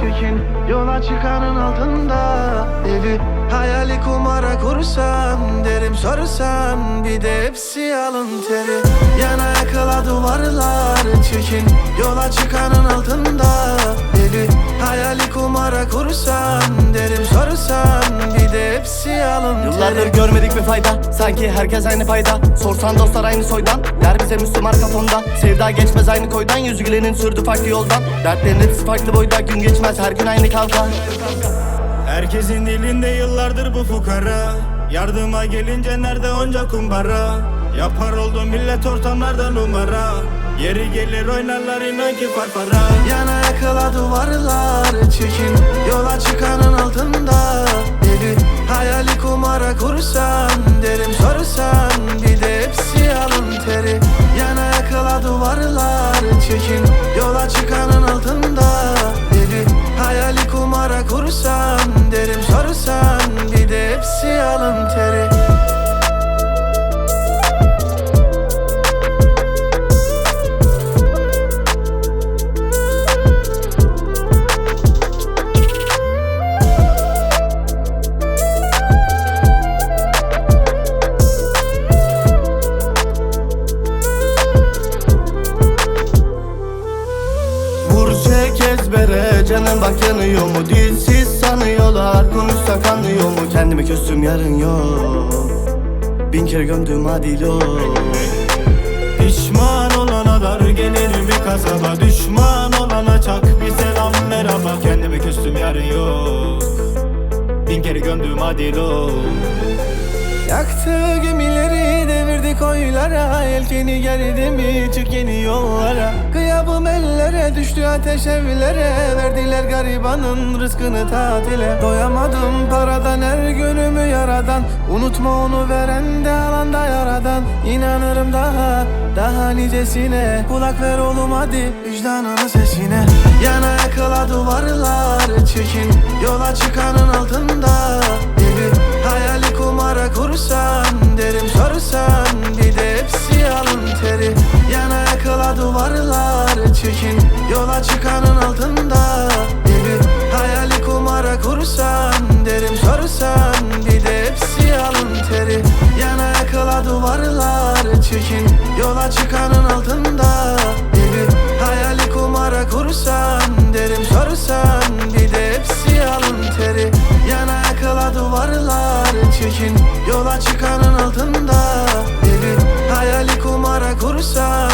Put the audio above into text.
çekin Yola çıkanın altında Evi hayali kumara kursan Derim sorsan bir de hepsi alın teri. Yana yakıla duvarlar çekin Yola çıkanın altında Evi hayali kumara kursan Derim sorsan bir de hepsi alın teri Yıllardır görmedik bir fayda Sanki herkes aynı payda. Sorsan dostlar aynı soydan Der bize Müslüman kafonda Sevda geçmez aynı koydan Yüzü gülenin sürdü farklı yoldan. Dertlerin hepsi farklı boyda Gün geçmez her gün aynı kavga. Herkesin dilinde yıllardır bu fukara. Yardıma gelince nerede onca kumbara? Yapar oldu millet ortamlarda numara Yeri gelir oynarlar inan ki farfara. Yana yakıla duvarlar çekin. Yola çıkanın altında Evi hayali kumara kursan Çek ezbere Canım bak yanıyor mu? Dilsiz sanıyorlar Konuşsak anlıyor mu? Kendimi küstüm yarın yok. Bin kere gömdüm hadi lo. Pişman olana dar gelir bir kasaba. Düşman olana çak bir selam merhaba. Kendimi küstüm yarın yok. Bin kere gömdüm hadi lo. Yaktı gemileri devirdi koylara. Yelkeni gerdi mi? Çık yeni yollara. Kıyabım ellere düştü ateş evlere. Verdiler garibanın rızkını tatile. Doyamadım paradan her günümü yaradan. Unutma onu veren de alanda yaradan. İnanırım daha daha nicesine. Kulak ver oğlum hadi vicdanının sesine. Yana yakıla duvarlar çekin Yola çıkanın altında Evi hayali kumara kursan Derim sorsan. Bir de hepsi alın teri. Yana yakıla duvarlar çekin yola çıkanın altında. Deli hayali kumara kursan Derim sorsan bir de hepsi alın teri. Yana yakıla duvarlar çekin Yola çıkanın altında. Deli hayali kumara kursan Derim sorsan bir de hepsi alın teri. Yana yakıla duvarlar çekin Yola çıkanın altında. Deli hayali kumara kursan